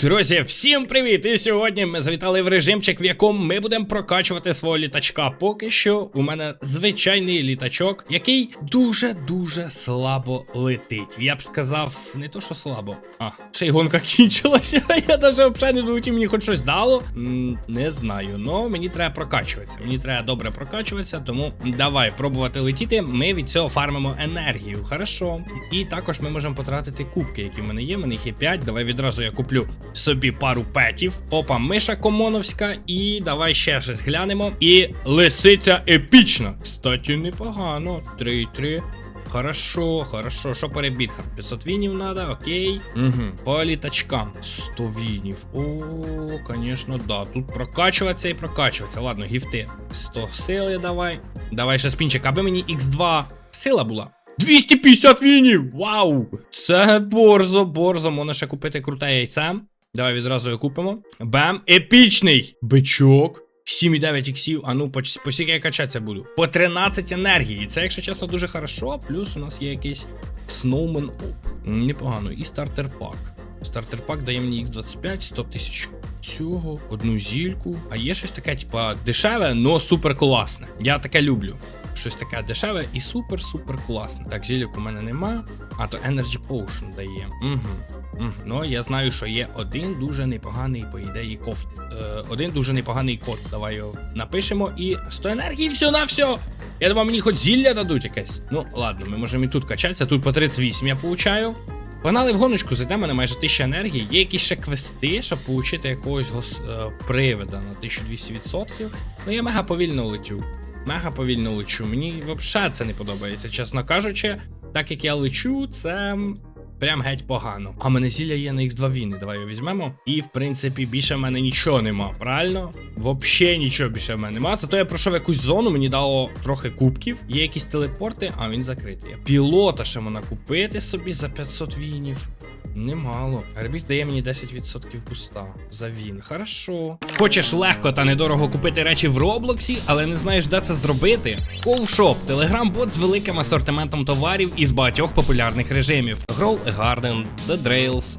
Друзі, всім привіт! І сьогодні ми завітали в режимчик, в якому ми будемо прокачувати свого літачка. Поки що у мене звичайний літачок, який дуже-дуже слабо летить. Я б сказав, не то що слабо. А, ще й гонка кінчилася. Я навіть взагалі не долетів, мені хоч щось дало. Не знаю, но мені треба прокачуватися. Мені треба добре прокачуватися, тому давай пробувати летіти. Ми від цього фармимо енергію. Хорошо. І також ми можемо потратити кубки, які в мене є. У мене їх є 5. Давай відразу я куплю собі пару петів. Опа, миша комоновська. І давай ще щось глянемо. І лисиця епічна. Кстати, непогано. 3-3. Хорошо, хорошо. Що по 500 вінів надо, окей. Угу. По літачкам. 100 вінів. О, конечно, да. Тут прокачуватися і прокачуватися. Ладно, гіфти. 100 сили давай. Давай ще спінчик, аби мені Х2 сила була. 250 вінів! Вау! Це борзо, борзо. Можна ще купити круте яйце. Давай відразу його купимо. Бем! Епічний! Бичок. 7,9 іксів, а ну по, скільки я качатися буду. По 13 енергії. Це, якщо чесно, дуже хорошо. Плюс у нас є якийсь Snowman Up. Непогано. І стартер пак. Стартер пак дає мені X25, 100 тисяч цього, одну зільку. А є щось таке, типа, дешеве, но супер класне. Я таке люблю. Щось таке дешеве і супер-супер класне. Так, зілік у мене нема. А то Energy Potion дає. Угу. Ну, я знаю, що є один дуже непоганий, по ідеї, кофт. Е, один дуже непоганий код. Давай його напишемо і 100 енергії, все на все. Я думав, мені хоч зілля дадуть якесь. Ну, ладно, ми можемо і тут качатися. Тут по 38 я получаю. Погнали в гоночку, зайде мене майже 1000 енергії. Є якісь ще квести, щоб отримати якогось гос... е, привида на 1200%. Ну я мега повільно летю. Мега повільно лечу. Мені взагалі це не подобається, чесно кажучи. Так як я лечу, це прям геть погано. А мене зілля є на Х2 війни. Давай його візьмемо. І в принципі більше в мене нічого нема, правильно? Взагалі нічого більше в мене нема. Зато я пройшов якусь зону, мені дало трохи кубків. Є якісь телепорти, а він закритий. Пілота ще можна купити собі за 500 вінів. Немало. Ребіт дає мені 10% буста за він. Хорошо. Хочеш легко та недорого купити речі в Роблоксі, але не знаєш, де це зробити? Ковшоп телеграм-бот з великим асортиментом товарів із багатьох популярних режимів: Grow a Garden, The Drails,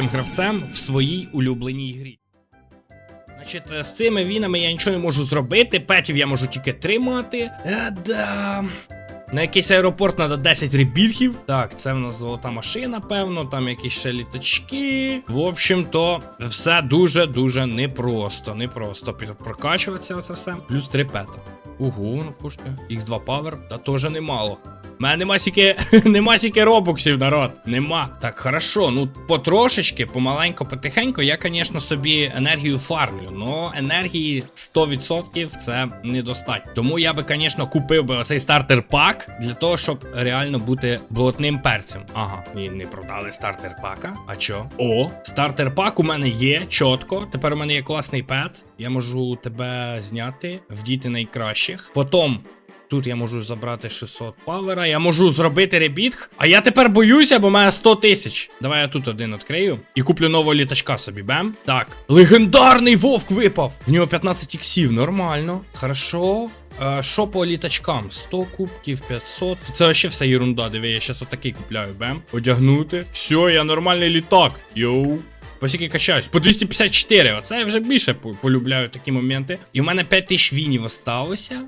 найкрутішим гравцем в своїй улюбленій грі. Значить, е, з цими вінами я нічого не можу зробити, петів я можу тільки тримати. Е, да. На якийсь аеропорт треба 10 ребіргів. Так, це в нас золота машина, певно, там якісь ще літачки. В общем-то, все дуже-дуже непросто. Непросто прокачуватися оце все. Плюс 3 пета. Ого, воно коштує. X2 Power, та теж немало. Мене нема сіки, нема сіки робоксів, народ. Нема. Так, хорошо, ну потрошечки, помаленько, потихенько, я, звісно, собі енергію фармлю. Но енергії 100% це недостатньо. Тому я би, звісно, купив би оцей стартер пак для того, щоб реально бути блотним перцем. Ага, і не продали стартер пака. А чо? О, стартер пак у мене є чітко. Тепер у мене є класний пет. Я можу тебе зняти, вдіти найкращих. Потім. Тут я можу забрати 600 павера, я можу зробити ребітг. А я тепер боюся, бо мене 100 тисяч. Давай я тут один відкрию і куплю нового літачка собі, бем. Так. Легендарний вовк випав! В нього 15 іксів, нормально. Хорошо. Е, Що по літачкам? 100 кубків, 500. Це вообще вся ерунда. Диви, я щас отакий купляю, бем. Одягнути. Все, я нормальний літак. Йоу. По скільки качаюсь? По 254. Оце я вже більше по- полюбляю такі моменти. І в мене 5000 вінів осталося.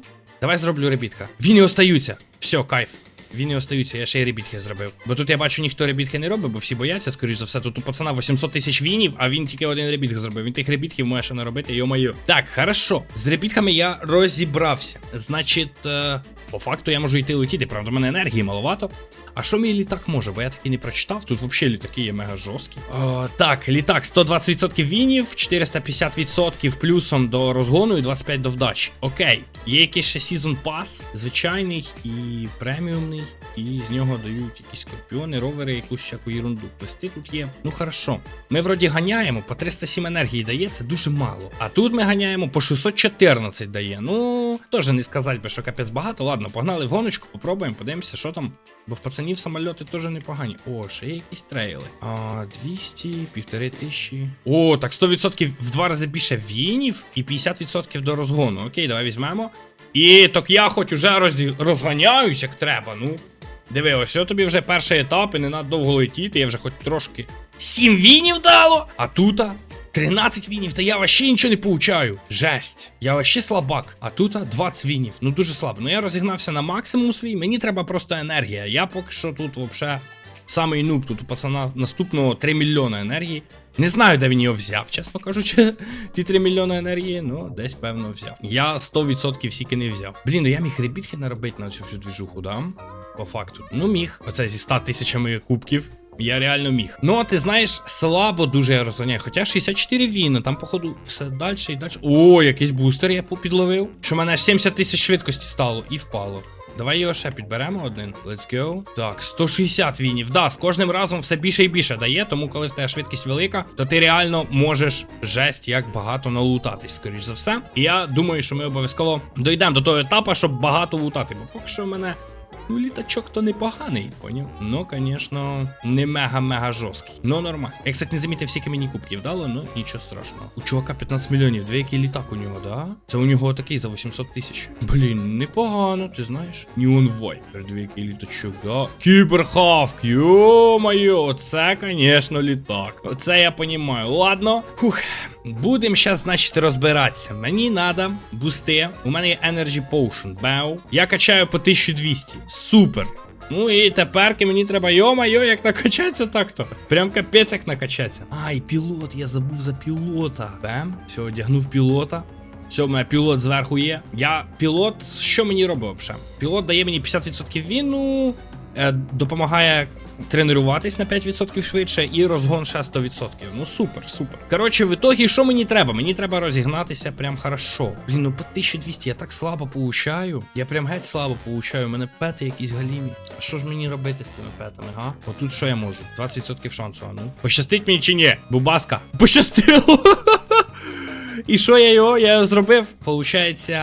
Давай зроблю ребітка. Віни остаються. Все, кайф. Віни остаються, я ще й ребітки зробив. Бо тут я бачу, ніхто ребітки не робить, бо всі бояться, скоріш за все. Тут у пацана 800 тисяч вінів, а він тільки один ребітк зробив. Він тих ребітків може ще не робити, йо-моє. Так, хорошо. З ребітками я розібрався. Значить, е, по факту я можу йти летіти, правда, в мене енергії маловато. А що мій літак може? Бо я таки не прочитав. Тут взагалі літаки є мега жорсткі. О, так, літак 120% вінів, 450% плюсом до розгону і 25% до вдачі. Окей. Є якийсь ще Season Pass, звичайний і преміумний, і з нього дають якісь скорпіони, ровери, якусь всяку ерунду. Квести тут є. Ну хорошо. Ми вроді ганяємо, по 307 енергії дає, це дуже мало. А тут ми ганяємо по 614 дає. Ну, теж не сказати би, що капець багато. Ладно, погнали в гоночку, попробуємо, подивимося, що там. Бо в пацанів самольоти теж непогані. О, ще є якісь трейли. А, 200, півтори тисячі. О, так 100% в два рази більше вінів і 50% до розгону. Окей, давай візьмемо. І так я хоч уже роз... розганяюсь, як треба, ну. Диви, ось тобі вже перший етап, і не надо довго летіти, я вже хоч трошки. Сім вінів дало! А тута 13 вінів, та я вообще нічого не получаю. Жесть. Я вообще слабак. А тут 20 вінів. Ну дуже слабо. Ну я розігнався на максимум свій. Мені треба просто енергія. Я поки що тут вообще самий нуб. Тут у пацана наступного 3 мільйони енергії. Не знаю, де він його взяв, чесно кажучи, ті 3 мільйони енергії, ну десь певно взяв. Я 100% всіки не взяв. Блін, ну я міг ребітки наробити на цю всю двіжуху, да? По факту. Ну міг. Оце зі 100 тисячами кубків. Я реально міг. Ну, а ти знаєш, слабо дуже я розганяю. Хоча 64 війни, там, походу, все далі і далі. О, якийсь бустер я підловив. Що мене аж 70 тисяч швидкості стало і впало. Давай його ще підберемо один. Let's go. Так, 160 вінів. Да, з кожним разом все більше і більше дає, тому коли в тебе швидкість велика, то ти реально можеш жесть як багато налутатись, скоріш за все. І я думаю, що ми обов'язково дійдемо до того етапу, щоб багато лутати. Бо поки що в мене Ну, літачок то непоганий, поняв? Ну, звісно, не мега-мега жорсткий. Ну, нормально. Я, кстати, не замітив всі камені кубків дало, ну нічого страшного. У чувака 15 мільйонів, дві який літак у нього, да? Це у нього такий за 800 тисяч. Блін, непогано, ти знаєш. Ніон дві який літачок, да? Кіберхавк, йо-моє, оце, звісно, літак. Оце я понімаю. Ладно, фух. Будем щас, значить, розбиратися. Мені надо бусти. У мене є Energy Potion. Беу. Я качаю по 1200. Супер. Ну і тепер мені треба, йо-майо, як накачатися так-то. Прям капець як накачатися. Ай, пілот, я забув за пілота. Бем. Все, одягнув пілота. Все, у мене пілот зверху є. Я пілот, що мені взагалі? Пілот дає мені 50% віну, е, допомагає тренуватись на 5% швидше і розгон ще 100%. Ну супер, супер. Коротше, в ітогі, що мені треба? Мені треба розігнатися прям хорошо. Блін, ну по 1200 я так слабо получаю. Я прям геть слабо получаю. У мене пети якісь галімі. Що ж мені робити з цими петами, га? Отут що я можу? 20% шансу, а ну. Пощастить мені чи ні? Бубаска. Пощастило! І що я його? Я його зробив? Получається,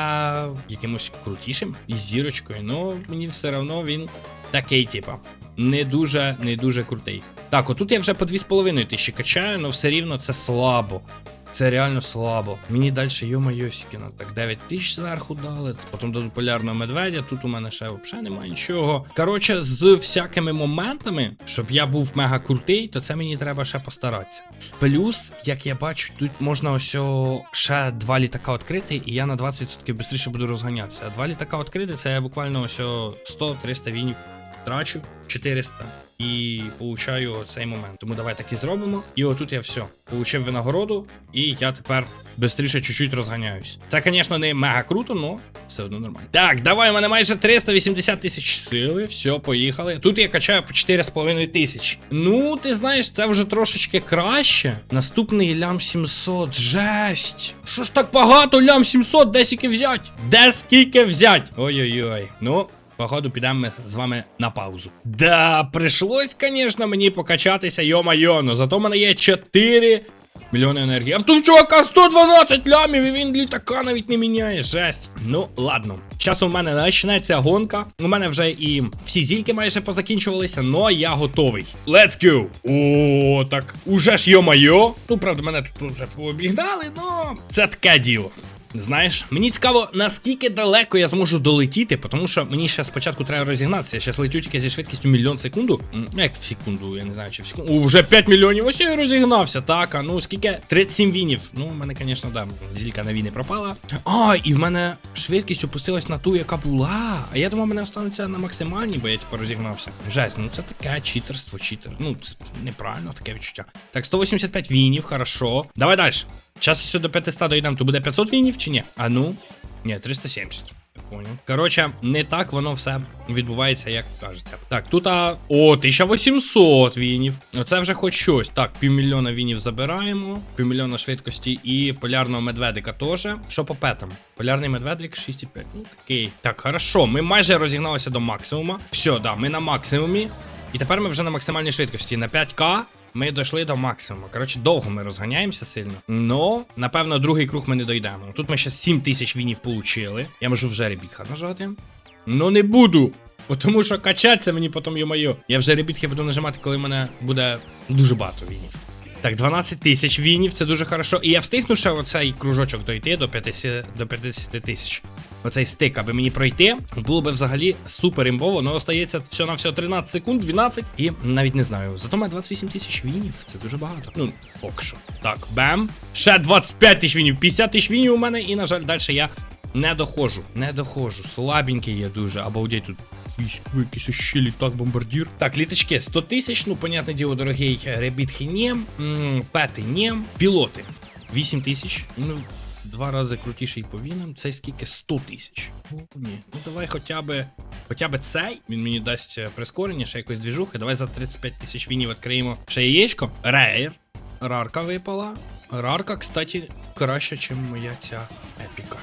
якимось крутішим із зірочкою. Ну, мені все одно він такий, типа. Не дуже, не дуже крутий. Так, отут я вже по 2,5 тисячі качаю, але все рівно це слабо. Це реально слабо. Мені далі, йо-моє, сікіна. Так, 9 тисяч зверху дали. Потім до полярного медведя. Тут у мене ще взагалі немає нічого. Коротше, з всякими моментами, щоб я був мега крутий, то це мені треба ще постаратися. Плюс, як я бачу, тут можна ось ще два літака відкрити, і я на 20% швидше буду розганятися. А два літака відкрити, це я буквально ось 100-300 вінів трачу 400 і получаю цей момент. Тому давай так і зробимо. І отут я все. Получив винагороду, і я тепер швидше чуть-чуть розганяюсь. Це, звісно, не мега круто, але все одно нормально. Так, давай, у мене майже 380 тисяч сили. Все, поїхали. Тут я качаю по 4,5 тисяч. Ну, ти знаєш, це вже трошечки краще. Наступний лям 700. Жесть. Що ж так багато лям 700? Де скільки взять? Де скільки взять? Ой-ой-ой. Ну. Походу, підемо з вами на паузу. Да, прийшлось, звісно, мені покачатися, йо-майо, но зато в мене є 4 мільйони енергії. А тут чувака 112 лямів, і він літака навіть не міняє. Жесть. Ну, ладно. Час у мене почнеться гонка. У мене вже і всі зільки майже позакінчувалися, но я готовий. Let's go! О, так. Уже ж йо-майо. Ну, правда, мене тут вже пообігнали, но це таке діло. Знаєш, мені цікаво, наскільки далеко я зможу долетіти, тому що мені ще спочатку треба розігнатися. Я зараз летю тільки зі швидкістю мільйон секунду. Ну, як в секунду, я не знаю, чи в секунду. О, вже 5 мільйонів. Ось я розігнався. Так, а ну скільки? 37 вінів. Ну, в мене, звісно, да, зілька на війни пропала. А, і в мене швидкість опустилась на ту, яка була. А я думав, мене останеться на максимальній, бо я типу розігнався. Жесть, ну це таке читерство, читер. Ну, це неправильно таке відчуття. Так, 185 вінів, хорошо. Давай далі. Час ще до 500 дійдемо, то буде 500 вінів чи ні? А ну. Ні, 370. Я поняв. Коротше, не так воно все відбувається, як кажеться. Так, тут а... О, 1800 вінів. Оце вже хоч щось. Так, півмільйона вінів забираємо, півмільйона швидкості і полярного медведика теж. Що по петам? Полярний медведик 6,5. Ну такий. Так, хорошо. Ми майже розігналися до максимума. Все, да, ми на максимумі. І тепер ми вже на максимальній швидкості. На 5К ми дійшли до максимуму. Коротше, довго ми розганяємося сильно. Но, напевно, другий круг ми не дійдемо. Тут ми ще 7 тисяч вінів получили. Я можу вже ребітха нажати. Ну не буду. Тому що качатися мені потім йо-моє. Я вже ребітки буду нажимати, коли в мене буде дуже багато вінів. Так, 12 тисяч вінів, це дуже хорошо. І я встигну ще оцей кружочок дойти до 50 до 50 тисяч. Оцей стик, аби мені пройти, було би взагалі супер імбово, але остається все на все 13 секунд, 12, і навіть не знаю. Зато має 28 тисяч вінів, це дуже багато. Ну, поки що. Так, бем. Ще 25 тисяч вінів, 50 тисяч вінів у мене, і, на жаль, далі я не доходжу. Не доходжу. Слабенький є дуже. Обалдеть тут. Якийсь ще літак бомбардір. Так, літачки 100 тисяч, ну, понятне діло, дорогий ребітхи ні, пети ні, пілоти 8 тисяч. Ну, два рази крутіший по вінам. Цей скільки 100 тисяч. О, ні. Ну давай хоча б, хоча б цей. Він мені дасть е, прискорення, ще якось двіжухи. Давай за 35 тисяч вінів відкриємо ще яєчко. Рейр. Рарка випала. Рарка, кстати, краще, ніж моя ця.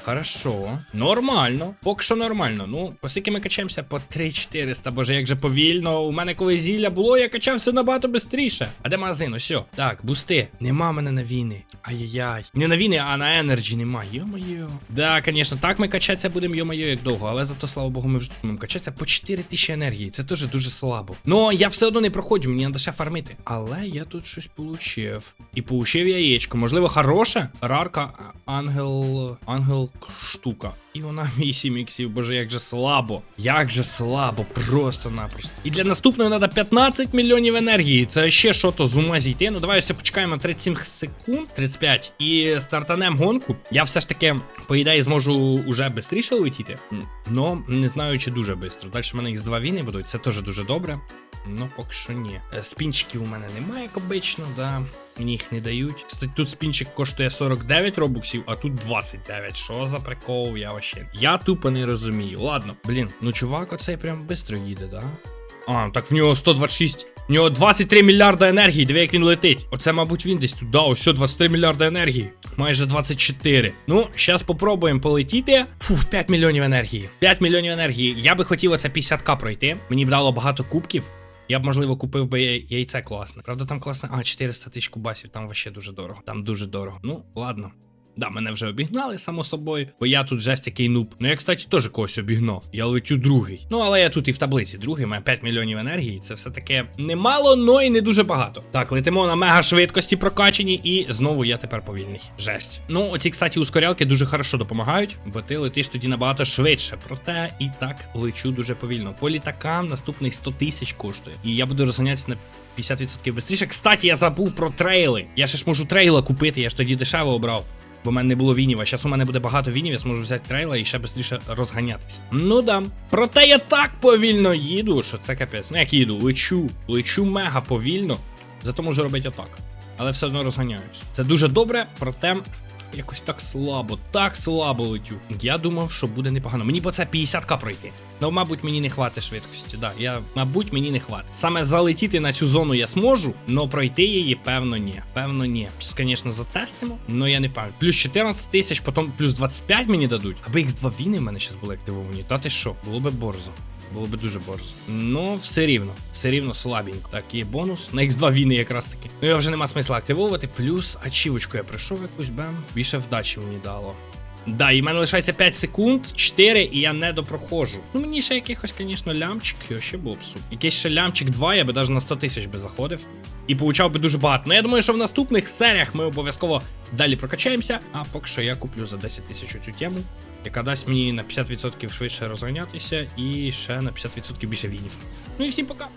Хорошо. Нормально. Поки що нормально. Ну, оскільки ми качаємося по 3400, боже, як же повільно. У мене коли зілля було, я качався набагато швидше. А де магазин? Ось. Так, бусти. Нема мене на війни. Ай-яй-яй. Не на війни, а на енерджі нема. Йо-моє. Да, звісно, так ми качатися будемо, йо-моє, як довго. Але зато, слава Богу, ми вже тут будемо качатися по 4000 енергії. Це теж дуже слабо. Ну, я все одно не проходжу, мені треба ще фармити. Але я тут щось получив. І получив яєчко. Можливо, хороше? Рарка, ангел. Ангел штука. І вона 8 іксів, боже, як же слабо. Як же слабо, просто-напросто. І для наступної треба 15 мільйонів енергії. Це ще що то з ума зійти. Ну давай ось почекаємо 37 секунд, 35. І стартанем гонку. Я все ж таки, по ідеї, зможу уже швидше летіти. Ну, не знаю, чи дуже швидко. Далі в мене їх з два війни будуть. Це теж дуже добре. Ну, поки що ні. Е, Спінчиків у мене немає, як обично, да. Мені їх не дають. Тут спінчик коштує 49 робоксів, а тут 29. Що за прикол? Я вообще. Я тупо не розумію. Ладно, блін, ну чувак, оцей прям швидко їде, да? А, так в нього 126. В нього 23 мільярда енергії. Диви, як він летить. Оце, мабуть, він десь тут. Да, ось 23 мільярда енергії. Майже 24. Ну, зараз попробуємо полетіти. Фух, 5 мільйонів енергії. 5 мільйонів енергії. Я би хотів оце 50к пройти. Мені б дало багато кубків. Я б, можливо, купив би яйце класне. Правда, там класне. А, 400 тисяч кубасів, там вообще дуже дорого. Там дуже дорого. Ну, ладно. Да, мене вже обігнали, само собою, бо я тут жесть який нуб. Ну я, кстати, теж когось обігнав. Я летю другий. Ну, але я тут і в таблиці другий, має 5 мільйонів енергії. Це все таке немало, но і не дуже багато. Так, летимо на мега швидкості прокачені, і знову я тепер повільний. Жесть. Ну, оці, кстати, ускорялки дуже хорошо допомагають, бо ти летиш тоді набагато швидше. Проте і так лечу дуже повільно. По літакам наступних 100 тисяч коштує. І я буду розганятися на 50% швидше. Кстати, я забув про трейли. Я ще ж можу трейла купити, я ж тоді дешево обрав. Бо в мене не було вінів, а зараз у мене буде багато вінів, я зможу взяти трейла і ще швидше розганятися. Ну да. Проте я так повільно їду, що це капець. Ну як їду, лечу, лечу мега повільно. Зато можу робити отак. Але все одно розганяюсь. Це дуже добре, проте. Якось так слабо, так слабо летю. Я думав, що буде непогано. Мені по це 50к пройти. Ну, мабуть, мені не хватить швидкості. Да, я, мабуть, мені не хватить. Саме залетіти на цю зону я зможу, але пройти її, певно, ні. Певно, ні. Звісно, затестимо, але я не впевнений. Плюс 14 тисяч, потім плюс 25 мені дадуть. Аби X2 війни в мене зараз були активовані. Та ти що? Було би борзо. Було би дуже борзо. Ну, все рівно, все рівно слабенько. Так, є бонус. На X2 війни якраз таки. Ну, його вже нема смисла активовувати. Плюс ачівочку я прийшов якусь бем. Більше вдачі мені дало. Да, і в мене лишається 5 секунд, 4, і я не допроходжу. Ну мені ще якихось, звісно, лямчик, його ще було б супер. Якийсь ще лямчик 2, я би навіть на 100 тисяч би заходив. І получав би дуже багато. Ну я думаю, що в наступних серіях ми обов'язково далі прокачаємося. А поки що я куплю за 10 тисяч цю тему, яка дасть мені на 50% швидше розганятися і ще на 50% більше вінів. Ну і всім пока.